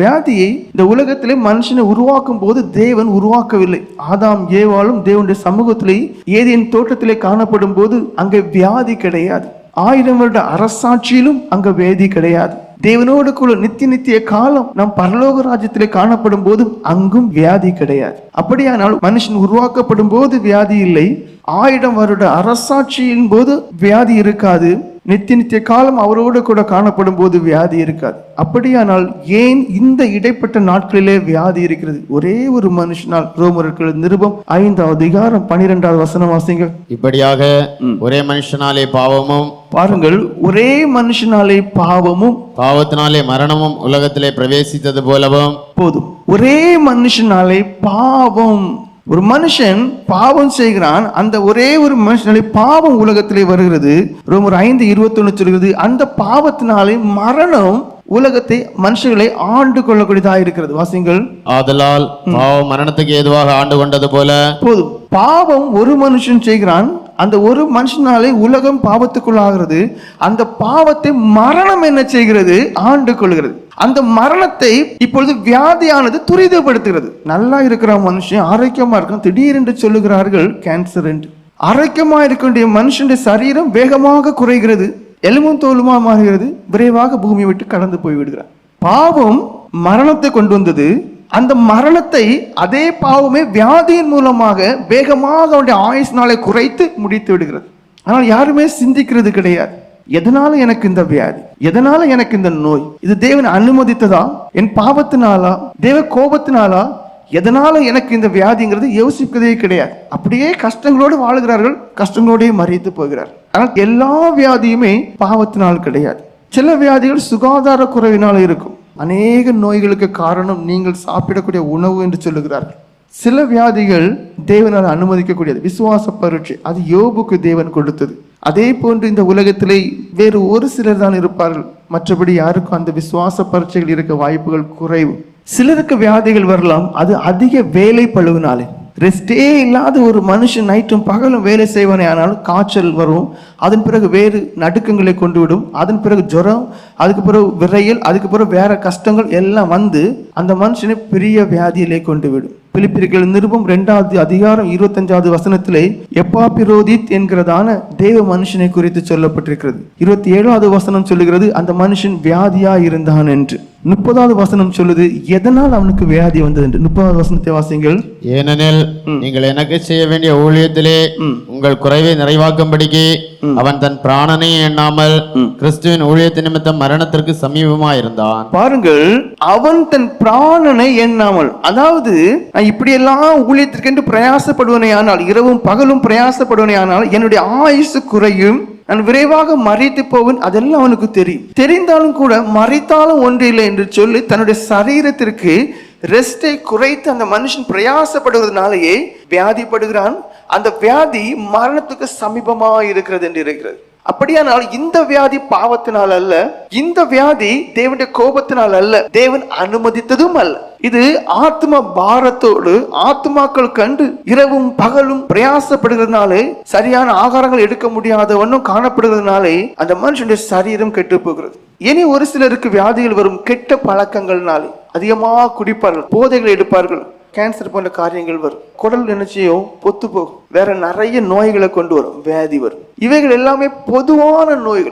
வியாதியை இந்த உலகத்திலே மனுஷனை உருவாக்கும் போது தேவன் உருவாக்கவில்லை. ஆதாம் ஏவாளும் தேவனுடைய சமூகத்திலே ஏதேன் தோட்டத்திலே காணப்படும் போது அங்கே வியாதி கிடையாது. ஆயிரம் வருட அரசாட்சியிலும் அங்க வேதி கிடையாது. தேவனோடு கூட நித்திய நித்திய காலம் நம் பரலோக ராஜ்யத்திலே காணப்படும் போதும் அங்கும் வியாதி கிடையாது. அப்படியானால் மனுஷன் உருவாக்கப்படும் போது வியாதி இல்லை. ஆயிரம் வருட அரசாட்சியின் போது வியாதி இருக்காது. நித்திய நித்திய காலம் அவரோடு கூட காணப்படும் போது வியாதி இருக்காது. அப்படியானால் ஏன் இந்த இடைப்பட்ட நாட்களிலே வியாதி இருக்கிறது? ஒரே ஒரு மனுஷனால் ரோமர்கள் நிருபம் ஐந்தாவது அதிகாரம் பனிரெண்டாவது வசனம் வாசிங்க. இப்படியாக ஒரே மனுஷனாலே பாவமும் பாருங்கள் ஒரே மனுஷனாலே பாவமும் பாவத்தினாலே மரணமும் உலகத்திலே பிரவேசித்தது போலவும் போதும். ஒரே மனுஷனாலே பாவம். ஒரு மனுஷன் பாவம் செய்கிறான் அந்த ஒரே ஒரு மனுஷனாலே பாவம் உலகத்திலே வருகிறது. ரோமர் ஐந்து இருபத்தொன்னு சொல்கிறது அந்த பாவத்தினாலே மரணம் உலகத்தை மனுஷர்களை ஆண்டு கொள்ளக்கூடியதா இருக்கிறது. வாசிங்கள் ஆதலால் பாவம் மரணத்துக்கு ஏதுவாக ஆண்டு கொண்டது போல போதும். பாவம் ஒரு மனுஷன் செய்கிறான் அந்த ஒரு மனுஷனாலே உலகம் பாவத்துக்குள்ளாகிறது. அந்த பாவத்தை மரணம் என்ன செய்கிறது? ஆண்டு கொள்கிறது. அந்த மரணத்தை இப்பொழுது வியாதியானது துரிதப்படுத்துகிறது. நல்லா இருக்கிற மனுஷன் ஆரோக்கியமா இருக்கும் திடீரென்று சொல்லுகிறார்கள் கேன்சர் என்று ஆரோக்கியமா இருக்க வேண்டிய மனுஷனுடைய சரீரம் வேகமாக குறைகிறது. எலும்பும் தோலுமா மாறுகிறது. விரைவாக பூமியை விட்டு கடந்து போய் விடுகிறார் பாவம் மரணத்தை கொண்டு வந்தது அந்த மரணத்தை அதே பாவமே வியாதியின் மூலமாக வேகமாக அவனுடைய ஆயுஸ் நாளை குறைத்து முடித்து விடுகிறது. ஆனால் யாருமே சிந்திக்கிறது கிடையாது. எதனால எனக்கு இந்த வியாதி? எதனால எனக்கு இந்த நோய்? இது தேவன் அனுமதித்ததா? என் பாவத்தினாலா? தேவ கோபத்தினாலா? எதனால எனக்கு இந்த வியாதிங்கிறது யோசிப்பதே கிடையாது. அப்படியே கஷ்டங்களோடு வாழுகிறார்கள் கஷ்டங்களோடய மறைத்து போகிறார். ஆனால் எல்லா வியாதியுமே பாவத்தினால் கிடையாது. சில வியாதிகள் சுகாதார குறைவினால் இருக்கும். அநேக நோய்களுக்கு காரணம் நீங்கள் சாப்பிடக்கூடிய உணவு என்று சொல்லுகிறார்கள். சில வியாதிகள் தேவனால் அனுமதிக்கக்கூடியது. விசுவாச பரீட்சை அது யோபுக்கு தேவன் கொடுத்தது. அதே போன்று இந்த உலகத்திலே வேறு ஒரு சிலர் தான் இருப்பார்கள். மற்றபடி யாருக்கும் அந்த விசுவாச பரீட்சைகள் இருக்க வாய்ப்புகள் குறைவு. சிலருக்கு வியாதிகள் வரலாம். அது அதிக வேலை பழுவினாலே ரெஸ்டே இல்லாத ஒரு மனுஷன் நைட்டும் பகலும் வேலை செய்வானே ஆனால் காய்ச்சல் வரும். அதன் பிறகு வேறு நடுக்கங்களை கொண்டு விடும் அதன் பிறகு ஜுரம் அதுக்கு பிறகு விரையல் அதுக்கு பிறகு வேற கஷ்டங்கள் எல்லாம் வந்து அந்த மனுஷனை பெரிய வியாதியிலே கொண்டு விடும் பிலிப்பியர்கள் நிருபம் ரெண்டாவது அதிகாரம் இருபத்தஞ்சாவது வசனத்திலே எப்பாபிரோதித் என்கிறதான தேவ மனுஷனை குறித்து சொல்லப்பட்டிருக்கிறது. இருபத்தி ஏழாவது வசனம் சொல்லுகிறது அந்த மனுஷன் வியாதியா இருந்தான் என்று. முப்பதாவது வசனம் சொல்லுது எதனால் அவனுக்கு வியாதி வந்தது? என்று. முப்பதாவது வசனத்தை வாசிங்கள் ஏனெனில் நீங்கள் எனக்கு செய்ய வேண்டிய ஊழியத்திலே உங்கள் குறைவை நிறைவாக்கும்படிக்கு அவன் தன் பிராணனை எண்ணாமல் கிறிஸ்துவின் ஊழியத்தின் நிமித்தம் மரணத்திற்கு சமீபமாயிருந்தான். பாருங்கள் அவன் தன் பிராணனை எண்ணாமல் அதாவது நான் இப்படியெல்லாம் ஊழியத்திற்கென்று பிரயாசப்படுவனே ஆனால் இரவும் பகலும் பிரயாசப்படுவனே ஆனால் என்னுடைய ஆயுசு குறையும். நான் விரைவாக மறைத்து போவேன் அதெல்லாம் அவனுக்கு தெரியும். தெரிந்தாலும் கூட மறைத்தாலும் ஒன்றில்லை என்று சொல்லி தன்னுடைய சரீரத்திற்கு ரெஸ்டை குறைத்து அந்த மனுஷன் பிரயாசப்படுவதனாலேயே வியாதிப்படுகிறான். அந்த வியாதி மரணத்துக்கு சமீபமாக இருக்கிறது என்று இருக்கிறது. அப்படியானால் இந்த வியாதி பாவத்தினால் அல்ல இந்த வியாதி தேவனுடைய கோபத்தினால் அல்ல தேவன் அனுமதித்ததும் அல்ல. இது ஆத்ம பாரத்தோடு ஆத்மாக்கள் கண்டு இரவும் பகலும் பிரயாசப்படுகிறதுனாலே சரியான ஆகாரங்கள் எடுக்க முடியாத ஒன்றும் காணப்படுகிறதுனாலே அந்த மனுஷனுடைய சரீரம் கெட்டு போகிறது இனி ஒரு சிலருக்கு வியாதிகள் வரும் கெட்ட பழக்கங்கள்னாலே அதிகமாக குடிப்பார்கள் போதைகள் எடுப்பார்கள் கேன்சர் போன்ற காரியங்கள் வரும். குடல் நினைச்சியும் பொத்து போகும் வேற நிறைய நோய்களை கொண்டு வரும் வியாதி வரும். இவைகள் எல்லாமே பொதுவான நோய்கள்.